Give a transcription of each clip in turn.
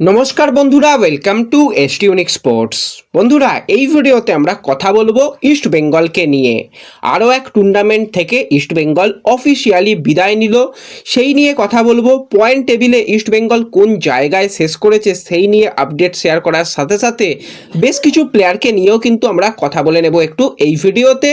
নমস্কার বন্ধুরা welcome two এসটিউনিক sports বন্ধুরা, এই ভিডিওতে আমরা কথা বলব ইস্ট বেঙ্গলকে নিয়ে। আরও এক টুর্নামেন্ট থেকে ইস্ট বেঙ্গল অফিসিয়ালি বিদায় নিল। সেই নিয়ে কথা বলব পয়েন্ট টেবিলে ইস্ট বেঙ্গল কোন জায়গায় শেষ করেছে সেই নিয়ে আপডেট শেয়ার করার সাথে সাথে বেশ কিছু প্লেয়ারকে নিয়েও কিন্তু আমরা কথা বলে নেব একটু এই ভিডিওতে।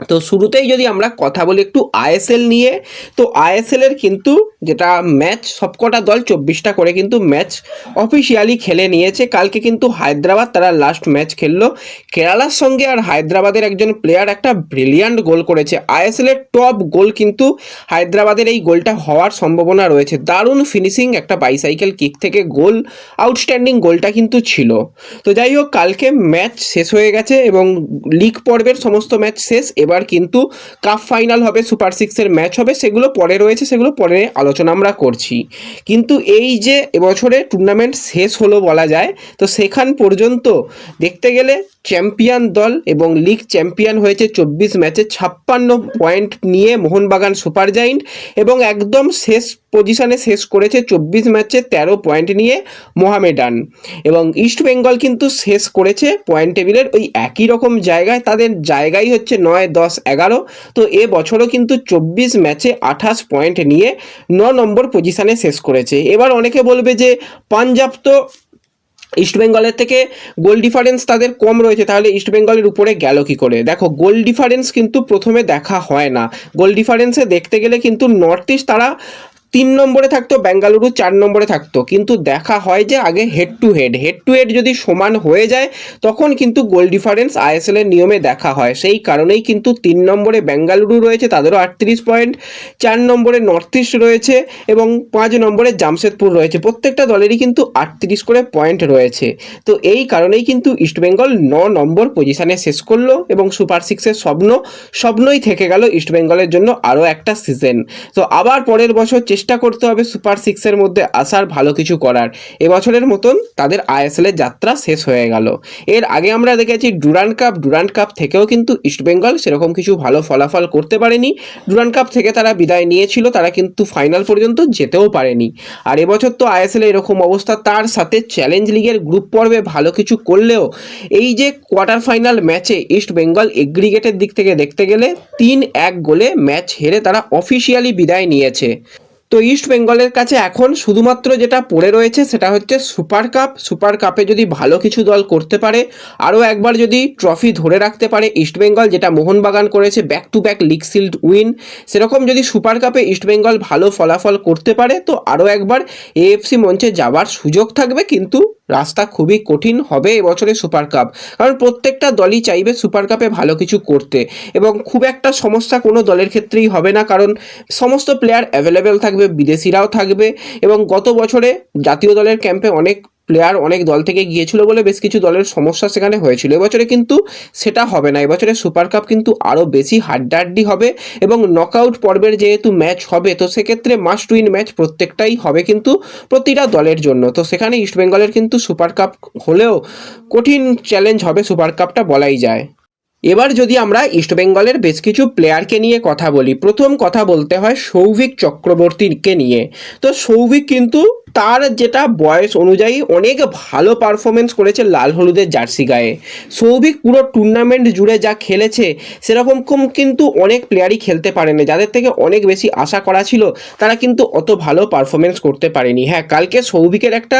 তো শুরুতেই যদি আমরা কথা বলি একটু আইএসএল নিয়ে, তো আইএসএল এর কিন্তু যেটা ম্যাচ, সবকটা দল চব্বিশটা করে কিন্তু ম্যাচ অফিসিয়ালি খেলে নিয়েছে। কালকে কিন্তু হায়দ্রাবাদ তারা লাস্ট ম্যাচ খেললো। কেরালার সঙ্গে আর হায়দ্রাবাদের একজন প্লেয়ার একটা ব্রিলিয়ান্ট গোল করেছে। আইএসএল এর টপ গোল কিন্তু হায়দ্রাবাদের এই গোলটা হওয়ার সম্ভাবনা রয়েছে। দারুণ ফিনিশিং একটা বাইসাইকেল কিক থেকে গোল আউটস্ট্যান্ডিং গোলটা কিন্তু ছিল। তো যাই হোক, কালকে ম্যাচ শেষ হয়ে গেছে এবং লিগ পর্বের সমস্ত ম্যাচ শেষ এবার কিন্তু কাপ ফাইনাল হবে সুপার সিক্সের ম্যাচ হবে, সেগুলো পরে রয়েছে, সেগুলো পরে আলোচনা আমরা করছি। কিন্তু এই যে এবছরে টুর্নামেন্ট শেষ হলো বলা যায়, তো সেখান পর্যন্ত দেখতে গেলে চ্যাম্পিয়ন দল এবং লিগ চ্যাম্পিয়ন হয়েছে চব্বিশ ম্যাচে ছাপ্পান্ন পয়েন্ট নিয়ে মোহনবাগান সুপার জাইন্ট এবং একদম শেষ পজিশনে শেষ করেছে চব্বিশ ম্যাচে তেরো পয়েন্ট নিয়ে মোহামেডান। এবং ইস্টবেঙ্গল কিন্তু শেষ করেছে পয়েন্ট টেবিলের ওই একই রকম জায়গায়, তাদের জায়গাই হচ্ছে নয়, দশ, এগারো। তো এ বছরও কিন্তু চব্বিশ ম্যাচে আঠাশ পয়েন্ট নিয়ে ন নম্বর পজিশনে শেষ করেছে। এবার অনেকে বলবে যে পাঞ্জাব তো ইস্টবেঙ্গলের থেকে গোল ডিফারেন্স তাদের কম রয়েছে, তাহলে ইস্টবেঙ্গলের উপরে গেল কী করে? দেখো গোল ডিফারেন্স কিন্তু প্রথমে দেখা হয় না। গোল ডিফারেন্সে দেখতে গেলে কিন্তু নর্থ ইস্ট তারা তিন নম্বরে থাকতো, বেঙ্গালুরু চার নম্বরে থাকতো। কিন্তু দেখা হয় যে আগে head to head head to head যদি সমান হয়ে যায়, তখন কিন্তু গোল ডিফারেন্স আইএসএল এর নিয়মে দেখা হয়। সেই কারণেই কিন্তু তিন নম্বরে বেঙ্গালুরু রয়েছে, তাদেরও আটত্রিশ পয়েন্ট চার নম্বরে নর্থ ইস্ট রয়েছে এবং পাঁচ নম্বরে জামশেদপুর রয়েছে। প্রত্যেকটা দলেরই কিন্তু আটত্রিশ করে পয়েন্ট রয়েছে। তো এই কারণেই কিন্তু ইস্টবেঙ্গল ন নম্বর পজিশনে শেষ করল এবং সুপার সিক্সের স্বপ্ন, স্বপ্নই থেকে গেল ইস্টবেঙ্গলের জন্য আরও একটা সিজন তো আবার পরের বছর চেষ্টা করতে হবে সুপার সিক্সের মধ্যে আসার ভালো কিছু করার। এবছরের মতন তাদের আইএসএল এর যাত্রা শেষ হয়ে গেল। এর আগে আমরা দেখেছি ডুরান্ড কাপ ডুরান্ড কাপ থেকেও কিন্তু ইস্টবেঙ্গল সেরকম কিছু ভালো ফলাফল করতে পারেনি। ডুরান্ড কাপ থেকে তারা বিদায় নিয়েছিল, তারা কিন্তু ফাইনাল পর্যন্ত যেতেও পারেনি। আর এবছর তো আইএসএল এরকম অবস্থা, তার সাথে চ্যালেঞ্জ লিগের গ্রুপ পর্বে ভালো কিছু করলেও, এই যে কোয়ার্টার ফাইনাল ম্যাচে ইস্ট বেঙ্গল এগ্রিগেটের দিক থেকে দেখতে গেলে তিন এক গোলে ম্যাচ হেরে তারা অফিসিয়ালি বিদায় নিয়েছে। তো ইস্ট বেঙ্গলের কাছে এখন শুধুমাত্র যেটা পড়ে রয়েছে সেটা হচ্ছে সুপার কাপ সুপার কাপে যদি ভালো কিছু দল করতে পারে, আরও একবার যদি ট্রফি ধরে রাখতে পারে ইস্ট বেঙ্গল যেটা মোহনবাগান করেছে back to back league shield win সেরকম যদি সুপার কাপে ইস্ট বেঙ্গল ভালো ফলাফল করতে পারে, তো আরও একবার এএফসি মঞ্চে যাওয়ার সুযোগ থাকবে, কিন্তু রাস্তা খুবই কঠিন হবে এবছরে সুপার কাপ কারণ প্রত্যেকটা দলই চাইবে সুপার কাপে ভালো কিছু করতে। এবং খুব একটা সমস্যা কোনো দলের ক্ষেত্রেই হবে না, কারণ সমস্ত প্লেয়ার অ্যাভেলেবেল থাকবে, বিদেশিরাও থাকবে। এবং গত বছরে জাতীয় দলের ক্যাম্পে অনেক প্লেয়ার অনেক দল থেকে গিয়েছিল বলে বেশ কিছু দলের সমস্যা সেখানে হয়েছিল। এবছরে কিন্তু সেটা হবে না। এবছরে সুপার কাপ কিন্তু আরও বেশি হাড্ডাহাড্ডি হবে এবং নকআউট পর্বের যেহেতু ম্যাচ হবে, তো সেক্ষেত্রে মাস্ট উইন ম্যাচ প্রত্যেকটাই হবে কিন্তু প্রতিটা দলের জন্য। তো সেখানে ইস্টবেঙ্গলের কিন্তু সুপার কাপ হলেও কঠিন চ্যালেঞ্জ হবে সুপার কাপটা বলাই যায়। এবার যদি আমরা ইস্টবেঙ্গলের বেশ কিছু প্লেয়ারকে নিয়ে কথা বলি, প্রথম কথা বলতে হয় সৌভিক চক্রবর্তীকে নিয়ে। তো সৌভিক কিন্তু তার যেটা বয়স অনুযায়ী অনেক ভালো পারফরমেন্স করেছে লাল হলুদের জার্সি গায়ে। সৌভিক পুরো টুর্নামেন্ট জুড়ে যা খেলেছে, সেরকম কম কিন্তু অনেক প্লেয়ারই খেলতে পারেনি। যাদের থেকে অনেক বেশি আশা করা ছিল, তারা কিন্তু অত ভালো পারফরমেন্স করতে পারেনি। হ্যাঁ কালকে সৌভিকের একটা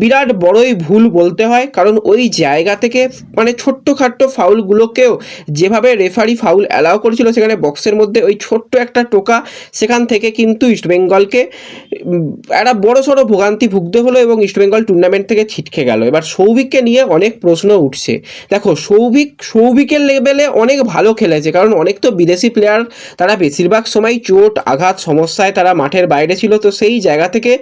বিরাট বড়ই ভুল বলতে হয়, কারণ ওই জায়গা থেকে মানে ছোট্টখাট্ট ফাউলগুলোকেও যেভাবে রেফারি ফাউল অ্যালাউ করেছিল, সেখানে বক্সের মধ্যে ওই ছোট্ট একটা টোকা, সেখান থেকে কিন্তু ইস্টবেঙ্গলকে একটা বড় সড়ো ভোগান্তি ভুগতে হলো এবং ইস্টবেঙ্গল টুর্নামেন্ট থেকে ছিটকে গেল। এবার সৌভিককে নিয়ে অনেক প্রশ্ন উঠছে। দেখো, সৌভিক, সৌভিকের লেভেলে অনেক ভালো খেলেছে, কারণ অনেক তো বিদেশি প্লেয়ার তারা বেশিরভাগ সময় চোট, আঘাত, সমস্যায় তারা মাঠের বাইরে ছিল, তো সেই জায়গা থেকে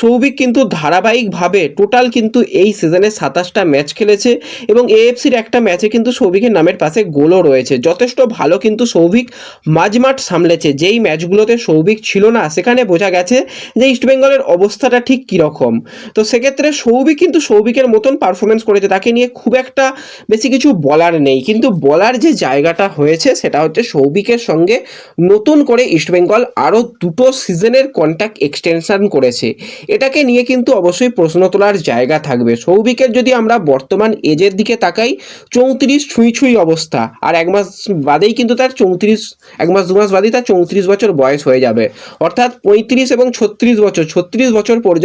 সৌভিক কিন্তু ধারাবাহিকভাবে টোটাল কিন্তু এই সিজনে সাতাশটা ম্যাচ খেলেছে এবং এএফসির একটা ম্যাচে কিন্তু সৌভিকের নামের পাশে গোলও রয়েছে। যথেষ্ট ভালো কিন্তু সৌভিক মাঝমাঠ সামলেছে। যেই ম্যাচগুলোতে সৌভিক ছিল না, সেখানে বোঝা গেছে যে ইস্টবেঙ্গলের অবস্থাটা ঠিক ঠিক কীরকম? তো সেক্ষেত্রে সৌভিক কিন্তু সৌভিকের মতন পারফরমেন্স করেছে, তাকে নিয়ে খুব একটা বেশি কিছু বলার নেই। কিন্তু বলার যে জায়গাটা হয়েছে, সেটা হচ্ছে সৌভিকের সঙ্গে নতুন করে ইস্টবেঙ্গল আরও দুটো সিজনের কন্ট্যাক্ট এক্সটেনশন করেছে। এটাকে নিয়ে কিন্তু অবশ্যই প্রশ্ন তোলার জায়গা থাকবে। সৌভিকের যদি আমরা বর্তমান এজের দিকে তাকাই, চৌত্রিশ ছুঁই ছুঁই অবস্থা। আর এক মাস বাদেই কিন্তু তার চৌত্রিশ, এক মাস, দু মাস বাদেই তার চৌত্রিশ বছর বয়স হয়ে যাবে। অর্থাৎ পঁয়ত্রিশ এবং ছত্রিশ বছর ছত্রিশ বছর পর্যন্ত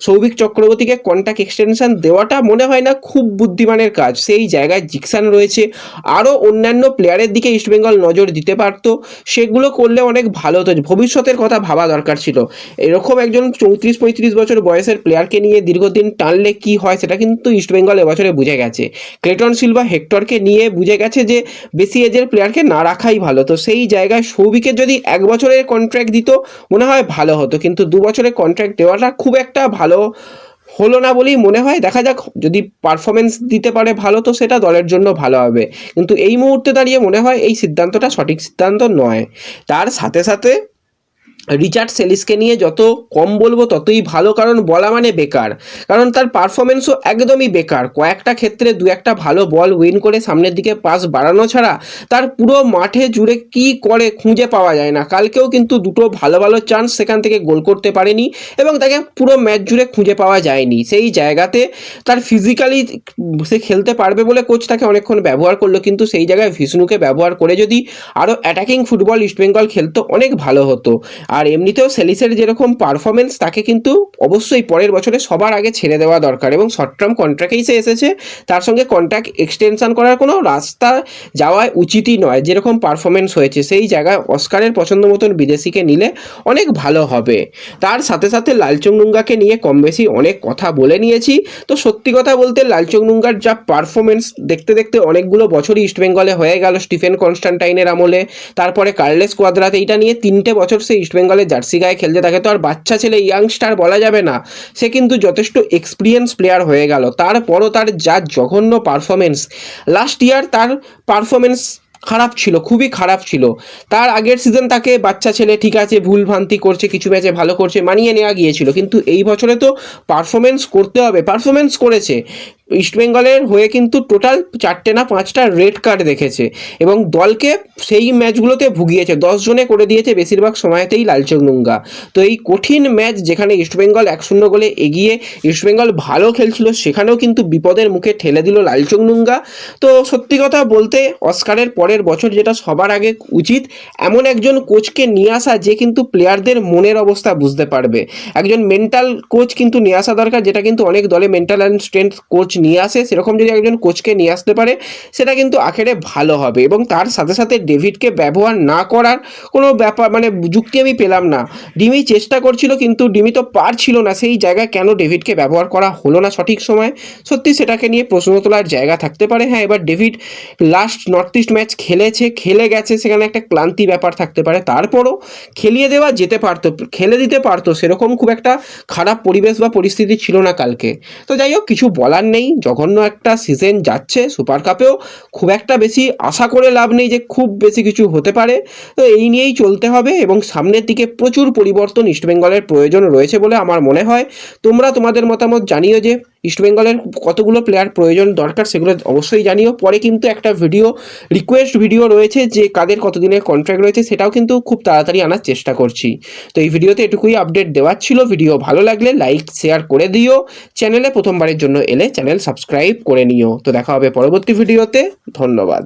সৌভিক চক্রবর্তীকে কন্ট্যাক্ট এক্সটেনশন দেওয়াটা মনে হয় না খুব বুদ্ধিমানের কাজ। সেই জায়গায় জিকসান রয়েছে। আরও অন্যান্য প্লেয়ারের দিকে ইস্টবেঙ্গল নজর দিতে পারত। সেগুলো করলে অনেক ভালো হতো। ভবিষ্যতের কথা ভাবা দরকার ছিল। এরকম একজন চৌত্রিশ পঁয়ত্রিশ বছর বয়সের প্লেয়ারকে নিয়ে দীর্ঘদিন টানলে কি হয় সেটা কিন্তু ইস্টবেঙ্গল এবছরে বুঝে গেছে। ক্লেটন সিলভা হেক্টরকে নিয়ে বুঝে গেছে যে বেশি এজের প্লেয়ারকে না রাখাই ভালো। তো সেই জায়গায় সৌভিকের যদি এক বছরের কন্ট্রাক্ট দিত, মনে হয় ভালো হতো। কিন্তু দু বছরের কন্ট্রাক্ট দেওয়াটা খুব একটা ভালো হলো না বলেই মনে হয়। দেখা যাক, যদি পারফরমেন্স দিতে পারে ভালো, তো সেটা দলের জন্য ভালো হবে। কিন্তু এই মুহূর্তে দাঁড়িয়ে মনে হয় এই সিদ্ধান্তটা সঠিক সিদ্ধান্ত নয়। তার সাথে সাথে রিচার্ড সেলিসকে নিয়ে যত কম বলব ততই ভালো, কারণ বলা মানে বেকার। কারণ তার পারফরমেন্সও একদমই বেকার। কয়েকটা ক্ষেত্রে দু একটা ভালো বল উইন করে সামনের দিকে পাস বাড়ানো ছাড়া তার পুরো মাঠে জুড়ে কি করে খুঁজে পাওয়া যায় না। কালকেও কিন্তু দুটো ভালো ভালো চান্স সেখান থেকে গোল করতে পারেনি এবং তাকে পুরো ম্যাচ জুড়ে খুঁজে পাওয়া যায়নি। সেই জায়গাতে তার ফিজিক্যালি সে খেলতে পারবে বলে কোচ তাকে অনেকক্ষণ ব্যবহার করল, কিন্তু সেই জায়গায় ভিষ্ণুকে ব্যবহার করে যদি আরও অ্যাটাকিং ফুটবল ইস্টবেঙ্গল খেলতো, অনেক ভালো হতো। আর এমনিতেও সেলিসের যেরকম পারফরমেন্স তাকে কিন্তু অবশ্যই পরের বছরে সবার আগে ছেড়ে দেওয়া দরকার এবং শর্ট টার্ম কন্ট্রাক্টেই সে এসেছে, তার সঙ্গে কন্ট্রাক্ট এক্সটেনশন করার কোনো রাস্তা যাওয়া উচিতই নয়। যেরকম পারফরমেন্স হয়েছে, সেই জায়গায় অস্কারের পছন্দ মতন বিদেশিকে নিলে অনেক ভালো হবে। তার সাথে সাথে লালচংনুঙ্গাকে নিয়ে কম বেশি অনেক কথা বলে নিয়েছি। তো সত্যি কথা বলতে লালচংনুঙ্গার যা পারফরমেন্স দেখতে দেখতে অনেকগুলো বছরই ইস্টবেঙ্গলে হয়ে গেল স্টিফেন কনস্টান্টাইনের আমলে। তারপরে কার্লেস কোয়াদ্রাতে এইটা নিয়ে তিনটে বছর সে ইস্টবেঙ্গলে জার্সি গায়ে খেলতে থাকে, তো আর বাচ্চা ছেলে ইয়াংস্টার বলা যাবে না। সে কিন্তু যথেষ্ট এক্সপিরিয়েন্স প্লেয়ার হয়ে গেল। তারপরও তার যা জঘন্য পারফরমেন্স লাস্ট ইয়ার তার পারফরমেন্স খারাপ ছিল, খুবই খারাপ ছিল। তার আগের সিজন তাকে বাচ্চা ছেলে, ঠিক আছে, ভুল ভ্রান্তি করছে, কিছু ম্যাচে ভালো করছে, মানিয়ে নেওয়া গিয়েছিল। কিন্তু এই বছরে তো পারফরমেন্স করতে হবে পারফরমেন্স করেছে। ইস্টবেঙ্গলের হয়ে কিন্তু টোটাল চারটে না পাঁচটা রেড কার্ড দেখেছে। এবং দলকে সেই ম্যাচগুলোতে ভুগিয়েছে। জনে করে দিয়েছে বেশিরভাগ সময়তেই লালচংনুঙ্গা তো এই কঠিন ম্যাচ যেখানে ইস্টবেঙ্গল এক শূন্য গোলে এগিয়ে ইস্টবেঙ্গল ভালো খেলছিল, সেখানেও কিন্তু বিপদের মুখে ঠেলে দিল লালচংনুঙ্গা তো সত্যি কথা বলতে অস্কারের পরের বছর যেটা সবার আগে উচিত, এমন একজন কোচকে নিয়ে আসা যে কিন্তু প্লেয়ারদের মনের অবস্থা বুঝতে পারবে। একজন মেন্টাল কোচ কিন্তু নিয়ে আসা দরকার, যেটা কিন্তু অনেক দলে মেন্টাল অ্যান্ড স্ট্রেংথ কোচ নিয়ে আসে, সেরকম যদি একজন কোচকে নিয়ে আসতে পারে, সেটা কিন্তু আখেরে ভালো হবে। এবং তার সাথে সাথে ডেভিডকে ব্যবহার না করার কোনো ব্যাপার মানে যুক্তি আমি পেলাম না। ডিমি চেষ্টা করছিল, কিন্তু ডিমি তো পারছিল না। সেই জায়গায় কেন ডেভিডকে ব্যবহার করা হলো না সঠিক সময়? সত্যি সেটাকে নিয়ে প্রশ্ন তোলার জায়গা থাকতে পারে। হ্যাঁ এবার David last North East match খেলেছে, খেলে গেছে, সেখানে একটা ক্লান্তি ব্যাপার থাকতে পারে। তারপরও খেলিয়ে দেওয়া যেতে পারতো, খেলে দিতে পারতো, সেরকম খুব একটা খারাপ পরিবেশ বা পরিস্থিতি ছিল না কালকে। তো যাই হোক, কিছু বলার নেই। জঘন্য একটা সিজন যাচ্ছে সুপার কাপেও খুব একটা বেশি আশা করে লাভ নেই যে খুব বেশি কিছু হতে পারে। তো এই নিয়েই চলতে হবে এবং সামনের দিকে প্রচুর পরিবর্তন ইস্টবেঙ্গলের প্রয়োজন রয়েছে বলে আমার মনে হয়। তোমরা তোমাদের মতামত জানিও যে ইস্টবেঙ্গলের কতগুলো প্লেয়ার প্রয়োজন দরকার সেগুলো অবশ্যই জানিও। পরে কিন্তু একটা ভিডিও রিকোয়েস্ট ভিডিও রয়েছে যে কাদের কতদিনের কন্ট্রাক্ট রয়েছে সেটাও কিন্তু খুব তাড়াতাড়ি আনার চেষ্টা করছি। তো এই ভিডিওতে এটুকুই আপডেট দেওয়ার ছিল। ভিডিও ভালো লাগলে লাইক শেয়ার করে দিও। চ্যানেলে প্রথমবারের জন্য এলে চ্যানেল সাবস্ক্রাইব করে নিও। তো দেখা হবে পরবর্তী ভিডিওতে ধন্যবাদ।